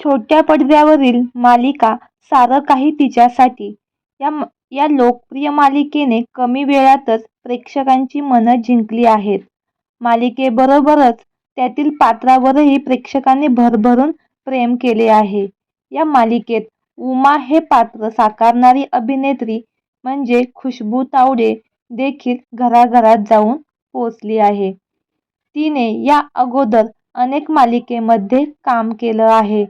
छोट्या पडद्यावरील मालिका सारं काही तिच्यासाठी. या या लोकप्रिय मालिकेने कमी वेळातच प्रेक्षकांची मनं जिंकली आहेत. मालिकेबरोबरच त्यातील पात्रावरही प्रेक्षकांनी भरभरून प्रेम केले आहे. या मालिकेत उमा हे पात्र साकारणारी अभिनेत्री म्हणजे खुशबू तावडे देखील घराघरात जाऊन पोचली आहे. तिने या अगोदर अनेक मालिकेमध्ये काम केलं आहे.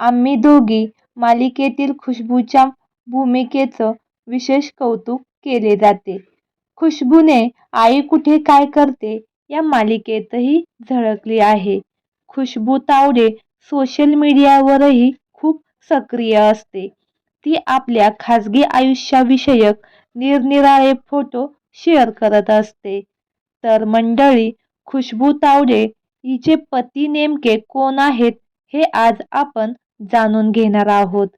आम्ही दोघी मालिकेतील खुशबूच्या भूमिकेचं विशेष कौतुक केले जाते. खुशबूने आई कुठे काय करते या मालिकेतही झळकली आहे. खुशबू तावडे सोशल मीडियावरही खूप सक्रिय असते. ती आपल्या खाजगी आयुष्याविषयक निरनिराळे फोटो शेअर करत असते. तर मंडळी खुशबू तावडे हिचे पती नेमके कोण आहेत हे आज आपण जाणून घेणार आहोत.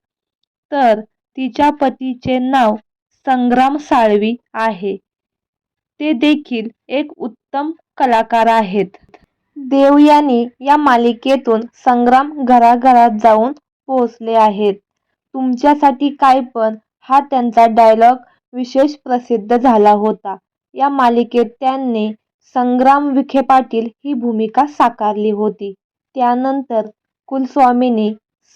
तर तिच्या पतीचे नाव संग्राम साळवी आहे. ते देखील एक उत्तम कलाकार आहेत. देव यांनी या मालिकेतून संग्राम घराघरात जाऊन पोहोचले आहेत. तुमच्यासाठी काय पण हा त्यांचा डायलॉग विशेष प्रसिद्ध झाला होता. या मालिकेत त्यांनी संग्राम विखे पाटील ही भूमिका साकारली होती. त्यानंतर कुलस्वामीने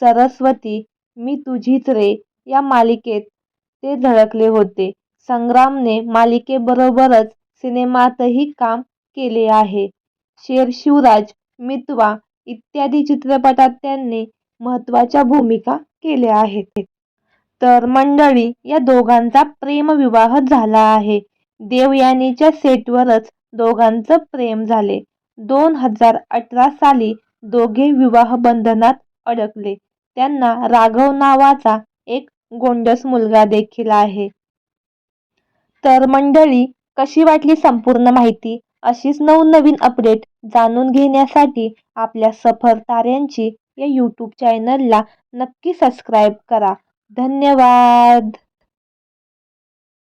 सरस्वती मी तुझीच रे या मालिकेत. ते झळकले होते. संग्रामने मालिकेबरोबरच सिनेमातही काम केले आहे. शेरशिवराज मितवा इत्यादी चित्रपटात त्यांनी महत्त्वाच्या भूमिका केल्या आहेत. तर मंडळी या दोघांचा प्रेमविवाह झाला आहे. देवयानीच्या सेटवरच दोघांचं प्रेम झाले. दोन हजार अठरा साली दोघे विवाहबंधनात अडकले. त्यांना राघव नावाचा एक गोंडस मुलगा देखील आहे. तर मंडळी कशी वाटली संपूर्ण माहिती? अशीच नवनवीन अपडेट जाणून घेण्यासाठी आपल्या सफर ताऱ्यांची या यूट्यूब चॅनलला नक्की सबस्क्राईब करा. धन्यवाद!